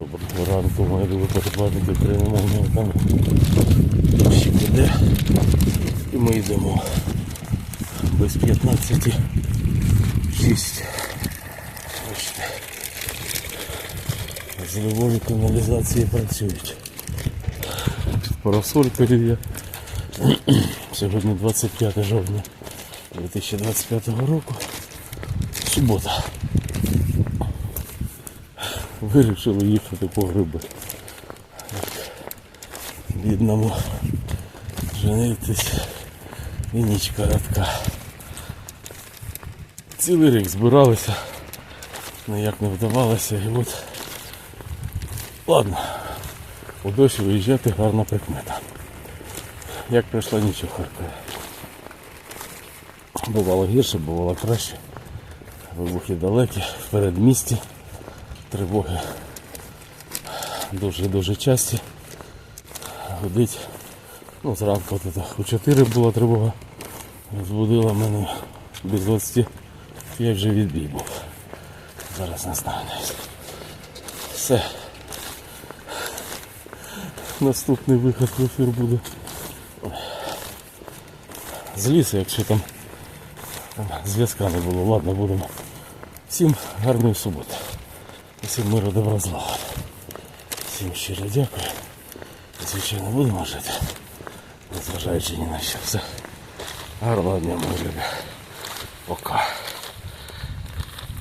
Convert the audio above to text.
Доброго ранку, мої любі перекладники україномовної камери. Дощик іде. І ми йдемо без 15 6. Бачите. Зливові каналізації працюють. Під парасолькою. Сьогодні 25 жовтня 2025 року. Субота. Вирішили їхати по гриби. Бідному женитись і ніч коротка. Цілий рік збиралися, ніяк не вдавалося і от ладно, у дощ виїжджати гарна прикмета. Як прийшла нічого харкає. Бувало гірше, бувало краще. Вибухи далекі, в передмісті тривоги дуже-дуже часті. Гудить. Ну, зранку это, у 4 була тривога. Збудила мене без 25 вже відбій був. Зараз не. Все. Наступний виход в ефір буде. З лісу, якщо там, там зв'язка не було. Ладно, будемо. Всім гарної суботи. Всім миру добра зла. Всім щиро дякую. Звичайно, будемо жити. Незважаючи ні на що. Все. Гарного дня, мої любі. Пока.